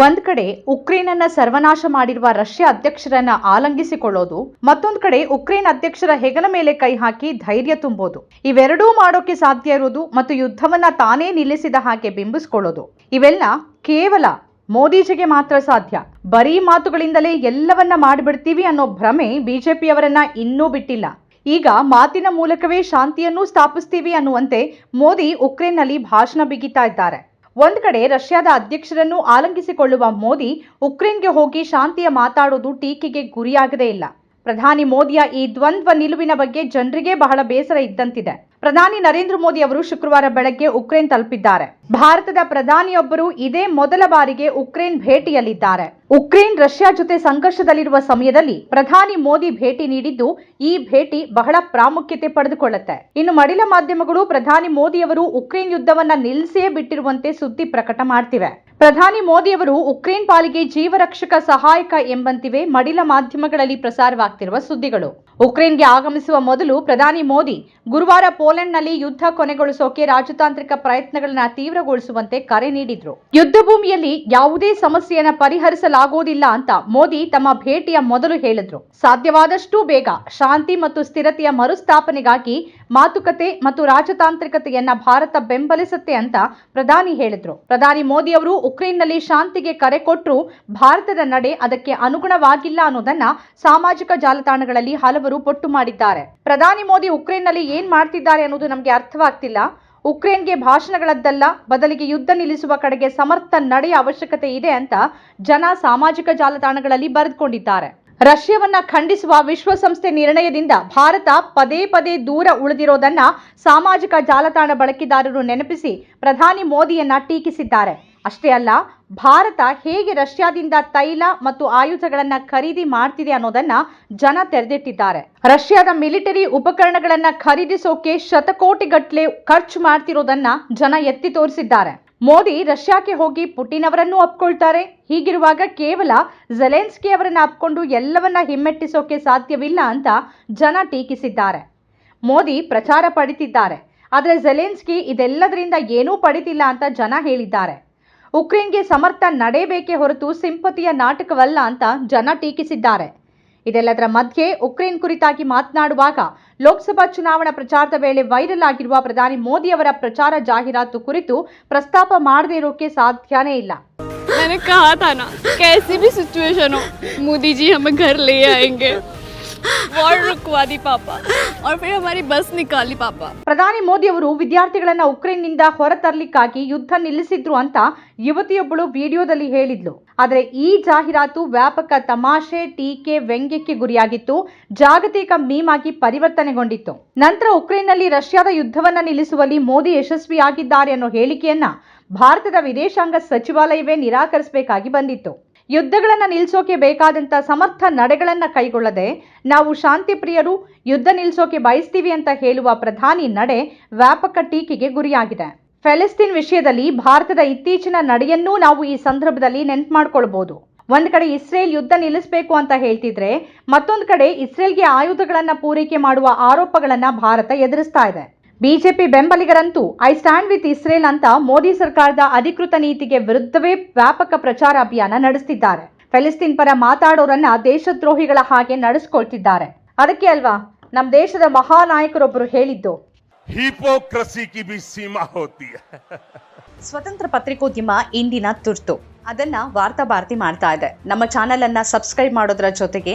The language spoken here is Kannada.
ಒಂದ್ ಕಡೆ ಉಕ್ರೇನ್ ಅನ್ನ ಸರ್ವನಾಶ ಮಾಡಿರುವ ರಷ್ಯಾ ಅಧ್ಯಕ್ಷರನ್ನ ಆಲಂಗಿಸಿಕೊಳ್ಳೋದು, ಮತ್ತೊಂದ್ ಕಡೆ ಉಕ್ರೇನ್ ಅಧ್ಯಕ್ಷರ ಹೆಗಲ ಮೇಲೆ ಕೈ ಹಾಕಿ ಧೈರ್ಯ ತುಂಬೋದು. ಇವೆರಡೂ ಮಾಡೋಕೆ ಸಾಧ್ಯ ಇರೋದು ಮತ್ತು ಯುದ್ಧವನ್ನ ತಾನೇ ನಿಲ್ಲಿಸಿದ ಹಾಗೆ ಬಿಂಬಿಸ್ಕೊಳ್ಳೋದು. ಇವೆಲ್ಲ ಕೇವಲ ಮೋದಿಜಿಗೆ ಮಾತ್ರ ಸಾಧ್ಯ. ಬರೀ ಮಾತುಗಳಿಂದಲೇ ಎಲ್ಲವನ್ನ ಮಾಡಿಬಿಡ್ತೀವಿ ಅನ್ನೋ ಭ್ರಮೆ ಬಿಜೆಪಿಯವರನ್ನ ಇನ್ನೂ ಬಿಟ್ಟಿಲ್ಲ. ಈಗ ಮಾತಿನ ಮೂಲಕವೇ ಶಾಂತಿಯನ್ನು ಸ್ಥಾಪಿಸ್ತೀವಿ ಅನ್ನುವಂತೆ ಮೋದಿ ಉಕ್ರೇನ್ನಲ್ಲಿ ಭಾಷಣ ಬಿಗಿತಾ ಇದ್ದಾರೆ. ಒಂದ್ ಕಡೆ ರಷ್ಯಾದ ಅಧ್ಯಕ್ಷರನ್ನು ಆಲಂಗಿಸಿಕೊಳ್ಳುವ ಮೋದಿ ಉಕ್ರೇನ್ಗೆ ಹೋಗಿ ಶಾಂತಿಯ ಮಾತಾಡೋದು ಟೀಕೆಗೆ ಗುರಿಯಾಗದೇ ಇಲ್ಲ. ಪ್ರಧಾನಿ ಮೋದಿಯ ಈ ದ್ವಂದ್ವ ನಿಲುವಿನ ಬಗ್ಗೆ ಜನರಿಗೆ ಬಹಳ ಬೇಸರ ಇದ್ದಂತಿದೆ. ಪ್ರಧಾನಿ ನರೇಂದ್ರ ಮೋದಿ ಅವರು ಶುಕ್ರವಾರ ಬೆಳಗ್ಗೆ ಉಕ್ರೇನ್ ತಲುಪಿದ್ದಾರೆ. ಭಾರತದ ಪ್ರಧಾನಿಯೊಬ್ಬರು ಇದೇ ಮೊದಲ ಬಾರಿಗೆ ಉಕ್ರೇನ್ ಭೇಟಿಯಲ್ಲಿದ್ದಾರೆ. ಉಕ್ರೇನ್ ರಷ್ಯಾ ಜೊತೆ ಸಂಘರ್ಷದಲ್ಲಿರುವ ಸಮಯದಲ್ಲಿ ಪ್ರಧಾನಿ ಮೋದಿ ಭೇಟಿ ನೀಡಿದ್ದು ಈ ಭೇಟಿ ಬಹಳ ಪ್ರಾಮುಖ್ಯತೆ ಪಡೆದುಕೊಳ್ಳುತ್ತೆ. ಇನ್ನು ಮಡಿಲ ಮಾಧ್ಯಮಗಳು ಪ್ರಧಾನಿ ಮೋದಿಯವರು ಉಕ್ರೇನ್ ಯುದ್ಧವನ್ನ ನಿಲ್ಲಿಸೇ ಬಿಟ್ಟಿರುವಂತೆ ಸುದ್ದಿ ಪ್ರಕಟ ಮಾಡ್ತಿವೆ. ಪ್ರಧಾನಿ ಮೋದಿಯವರು ಉಕ್ರೇನ್ ಪಾಲಿಗೆ ಜೀವರಕ್ಷಕ ಸಹಾಯಕ ಎಂಬಂತಿವೆ ಮಡಿಲ ಮಾಧ್ಯಮಗಳಲ್ಲಿ ಪ್ರಸಾರವಾಗ್ತಿರುವ ಸುದ್ದಿಗಳು. ಉಕ್ರೇನ್ಗೆ ಆಗಮಿಸುವ ಮೊದಲು ಪ್ರಧಾನಿ ಮೋದಿ ಗುರುವಾರ ಪೋಲೆಂಡ್ನಲ್ಲಿ ಯುದ್ಧ ಕೊನೆಗೊಳಿಸೋಕೆ ರಾಜತಾಂತ್ರಿಕ ಪ್ರಯತ್ನಗಳನ್ನು ತೀವ್ರಗೊಳಿಸುವಂತೆ ಕರೆ ನೀಡಿದ್ರು. ಯುದ್ಧ ಭೂಮಿಯಲ್ಲಿ ಯಾವುದೇ ಸಮಸ್ಯೆಯನ್ನು ಪರಿಹರಿಸಲಾಗುವುದಿಲ್ಲ ಅಂತ ಮೋದಿ ತಮ್ಮ ಭೇಟಿಯ ಮೊದಲು ಹೇಳಿದ್ರು. ಸಾಧ್ಯವಾದಷ್ಟು ಬೇಗ ಶಾಂತಿ ಮತ್ತು ಸ್ಥಿರತೆಯ ಮರುಸ್ಥಾಪನೆಗಾಗಿ ಮಾತುಕತೆ ಮತ್ತು ರಾಜತಾಂತ್ರಿಕತೆಯನ್ನ ಭಾರತ ಬೆಂಬಲಿಸುತ್ತೆ ಅಂತ ಪ್ರಧಾನಿ ಹೇಳಿದ್ರು. ಪ್ರಧಾನಿ ಮೋದಿ ಅವರು ಉಕ್ರೇನ್ನಲ್ಲಿ ಶಾಂತಿಗೆ ಕರೆ ಕೊಟ್ಟರು ಭಾರತದ ನಡೆ ಅದಕ್ಕೆ ಅನುಗುಣವಾಗಿಲ್ಲ ಅನ್ನೋದನ್ನ ಸಾಮಾಜಿಕ ಜಾಲತಾಣಗಳಲ್ಲಿ ಹಲವರು ಪೊಟ್ಟು ಮಾಡಿದ್ದಾರೆ. ಪ್ರಧಾನಿ ಮೋದಿ ಉಕ್ರೇನ್ನಲ್ಲಿ ಏನ್ ಮಾಡ್ತಿದ್ದಾರೆ ಅನ್ನೋದು ನಮಗೆ ಅರ್ಥವಾಗ್ತಿಲ್ಲ. ಉಕ್ರೇನ್ಗೆ ಭಾಷಣಗಳದ್ದಲ್ಲ, ಬದಲಿಗೆ ಯುದ್ಧ ನಿಲ್ಲಿಸುವ ಕಡೆಗೆ ಸಮರ್ಥ ನಡೆಯ ಅವಶ್ಯಕತೆ ಇದೆ ಅಂತ ಜನ ಸಾಮಾಜಿಕ ಜಾಲತಾಣಗಳಲ್ಲಿ ಬರೆದುಕೊಂಡಿದ್ದಾರೆ. ರಷ್ಯಾವನ್ನ ಖಂಡಿಸುವ ವಿಶ್ವಸಂಸ್ಥೆ ನಿರ್ಣಯದಿಂದ ಭಾರತ ಪದೇ ಪದೇ ದೂರ ಉಳಿದಿರೋದನ್ನ ಸಾಮಾಜಿಕ ಜಾಲತಾಣ ಬಳಕೆದಾರರು ನೆನಪಿಸಿ ಪ್ರಧಾನಿ ಮೋದಿಯನ್ನ ಟೀಕಿಸಿದ್ದಾರೆ. ಅಷ್ಟೇ ಅಲ್ಲ, ಭಾರತ ಹೇಗೆ ರಷ್ಯಾದಿಂದ ತೈಲ ಮತ್ತು ಆಯುಧಗಳನ್ನ ಖರೀದಿ ಮಾಡ್ತಿದೆ ಅನ್ನೋದನ್ನ ಜನ ತೆರೆದಿಟ್ಟಿದ್ದಾರೆ. ರಷ್ಯಾದ ಮಿಲಿಟರಿ ಉಪಕರಣಗಳನ್ನ ಖರೀದಿಸೋಕೆ ಶತಕೋಟಿಗಟ್ಟಲೆ ಖರ್ಚು ಮಾಡ್ತಿರೋದನ್ನ ಜನ ಎತ್ತಿ ತೋರಿಸಿದ್ದಾರೆ. ಮೋದಿ ರಷ್ಯಾಕ್ಕೆ ಹೋಗಿ ಪುಟಿನ್ ಅವರನ್ನು ಅಪ್ಕೊಳ್ತಾರೆ ಹೀಗಿರುವಾಗ ಕೇವಲ ಜೆಲೆನ್ಸ್ಕಿ ಅವರನ್ನು ಅಪ್ಕೊಂಡು ಎಲ್ಲವನ್ನ ಹಿಮ್ಮೆಟ್ಟಿಸೋಕೆ ಸಾಧ್ಯವಿಲ್ಲ ಅಂತ ಜನ ಟೀಕಿಸಿದ್ದಾರೆ. ಮೋದಿ ಪ್ರಚಾರ ಪಡಿತಿದ್ದಾರೆ. ಆದರೆ ಜೆಲೆನ್ಸ್ಕಿ ಇದೆಲ್ಲದರಿಂದ ಏನೂ ಪಡಿತಿಲ್ಲ ಅಂತ ಜನ ಹೇಳಿದ್ದಾರೆ. ಉಕ್ರೇನ್ಗೆ ಸಮರ್ಥ ನಡೆಯಬೇಕೇ ಹೊರತು ಸಿಂಪತಿಯ ನಾಟಕವಲ್ಲ ಅಂತ ಜನ ಟೀಕಿಸಿದ್ದಾರೆ. ಇದೆಲ್ಲದರ ಮಧ್ಯೆ ಉಕ್ರೇನ್ ಕುರಿತಾಗಿ ಮಾತನಾಡುವಾಗ ಲೋಕಸಭಾ ಚುನಾವಣಾ ಪ್ರಚಾರದ ವೇಳೆ ವೈರಲ್ ಆಗಿರುವ ಪ್ರಧಾನಿ ಮೋದಿ ಅವರ ಪ್ರಚಾರ ಜಾಹೀರಾತು ಕುರಿತು ಪ್ರಸ್ತಾಪ ಮಾಡದೇ ಇರೋಕೆ ಸಾಧ್ಯನೇ ಇಲ್ಲ मैंने कहा था ना कैसी भी सिचुएशन हो मोदी जी हमें घर ले आएंगे वॉर रुकवा दी पापा और फिर हमारी बस निकाली पापा ಪ್ರಧಾನಿ ಮೋದಿ ಅವರು ವಿದ್ಯಾರ್ಥಿಗಳನ್ನ ಉಕ್ರೇನ್ನಿಂದ ಹೊರತರ್ಲಿಕ್ಕಾಗಿ ಯುದ್ಧ ನಿಲ್ಲಿಸಿದ್ರು ಅಂತ ಯುವತಿಯೊಬ್ಬಳು ವಿಡಿಯೋದಲ್ಲಿ ಹೇಳಿದ್ಲು ಆದರೆ ಈ ಜಾಹೀರಾತು ವ್ಯಾಪಕ ತಮಾಷೆ ಟೀಕೆ ವ್ಯಂಗ್ಯಕ್ಕೆ ಗುರಿಯಾಗಿತ್ತು ಜಾಗತಿಕ ಮೀಮ್ ಆಗಿ ಪರಿವರ್ತನೆಗೊಂಡಿತ್ತು ನಂತರ ಉಕ್ರೇನ್ನಲ್ಲಿ ರಷ್ಯಾದ ಯುದ್ಧವನ್ನ ನಿಲ್ಲಿಸುವಲ್ಲಿ ಮೋದಿ ಯಶಸ್ವಿಯಾಗಿದ್ದಾರೆ ಅನ್ನೋ ಹೇಳಿಕೆಯನ್ನ ಭಾರತದ ವಿದೇಶಾಂಗ ಸಚಿವಾಲಯವೇ ನಿರಾಕರಿಸಬೇಕಾಗಿ ಬಂದಿತ್ತು ಯುದ್ಧಗಳನ್ನ ನಿಲ್ಲಿಸೋಕೆ ಬೇಕಾದಂಥ ಸಮರ್ಥ ನಡೆಗಳನ್ನು ಕೈಗೊಳ್ಳದೆ ನಾವು ಶಾಂತಿ ಪ್ರಿಯರು ಯುದ್ಧ ನಿಲ್ಲಿಸೋಕೆ ಬಯಸ್ತೀವಿ ಅಂತ ಹೇಳುವ ಪ್ರಧಾನಿ ನಡೆ ವ್ಯಾಪಕ ಟೀಕೆಗೆ ಗುರಿಯಾಗಿದೆ. ಫೆಲಿಸ್ತೀನ್ ವಿಷಯದಲ್ಲಿ ಭಾರತದ ಇತ್ತೀಚಿನ ನಡೆಯನ್ನೂ ನಾವು ಈ ಸಂದರ್ಭದಲ್ಲಿ ನೆನ್ಪು ಮಾಡ್ಕೊಳ್ಬೋದು. ಒಂದು ಕಡೆ ಇಸ್ರೇಲ್ ಯುದ್ಧ ನಿಲ್ಲಿಸಬೇಕು ಅಂತ ಹೇಳ್ತಿದ್ರೆ, ಮತ್ತೊಂದು ಕಡೆ ಇಸ್ರೇಲ್ಗೆ ಆಯುಧಗಳನ್ನು ಪೂರೈಕೆ ಮಾಡುವ ಆರೋಪಗಳನ್ನು ಭಾರತ ಎದುರಿಸ್ತಾ ಇದೆ. ಬಿಜೆಪಿ ಬೆಂಬಲಿಗರಂತೂ ಐ ಸ್ಟ್ಯಾಂಡ್ ವಿತ್ ಇಸ್ರೇಲ್ ಅಂತ ಮೋದಿ ಸರ್ಕಾರದ ಅಧಿಕೃತ ನೀತಿಗೆ ವಿರುದ್ಧವೇ ವ್ಯಾಪಕ ಪ್ರಚಾರ ಅಭಿಯಾನ ನಡೆಸ್ತಿದ್ದಾರೆ. ಫೆಲಿಸ್ತೀನ್ ಪರ ಮಾತಾಡೋರನ್ನ ದೇಶದ್ರೋಹಿಗಳ ಹಾಗೆ ನಡೆಸ್ಕೊಳ್ತಿದ್ದಾರೆ. ಅದಕ್ಕೆ ಅಲ್ವಾ? ನಮ್ಮ ದೇಶದ ಮಹಾನಾಯಕರೊಬ್ಬರು ಹೇಳಿದ್ದು. ಹಿಪೋಕ್ರಸಿ ಸ್ವತಂತ್ರ ಪತ್ರಿಕೋದ್ಯಮ ಇಂದಿನ ತುರ್ತು. ಅದನ್ನ ವಾರ್ತಾಭಾರತಿ ಮಾಡ್ತಾ ಇದೆ. ನಮ್ಮ ಚಾನೆಲ್ ಅನ್ನ ಸಬ್ಸ್ಕ್ರೈಬ್ ಮಾಡೋದ್ರ ಜೊತೆಗೆ